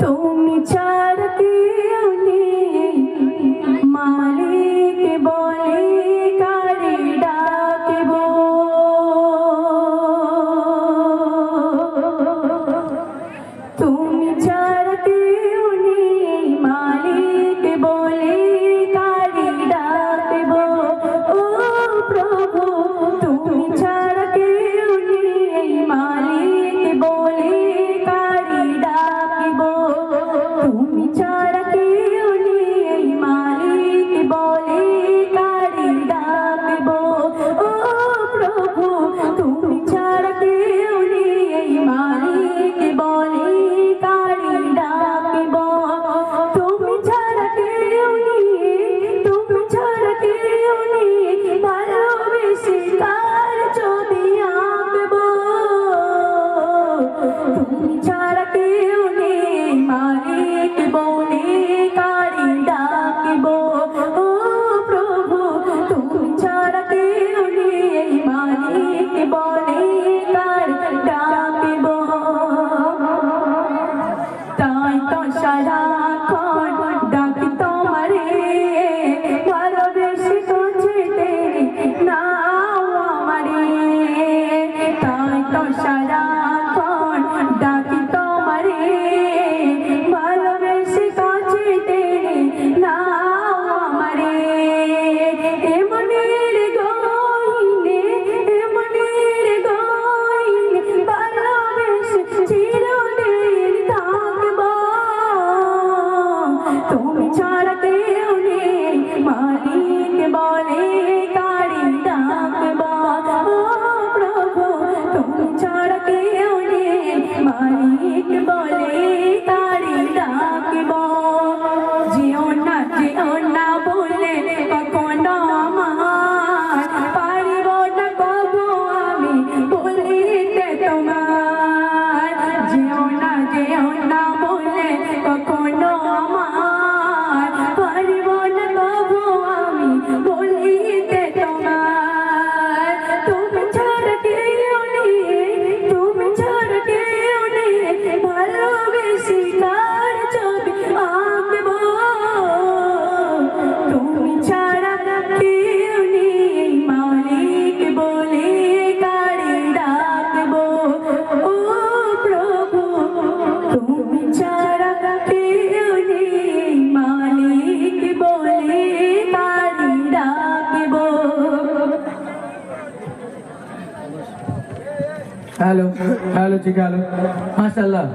তুমি চাই তাই তো সারাক্ষণ ডাকি তোমারে। ভালোবেসে কাছে তেরে নাও আমারে। এমনের গইনে এমনের গইনে ভালোবেসে চিরদিন থাকব। তুমি ছাড়া কেউ নেই, মালিক বলে। Hello, hello, cikalu, Allah.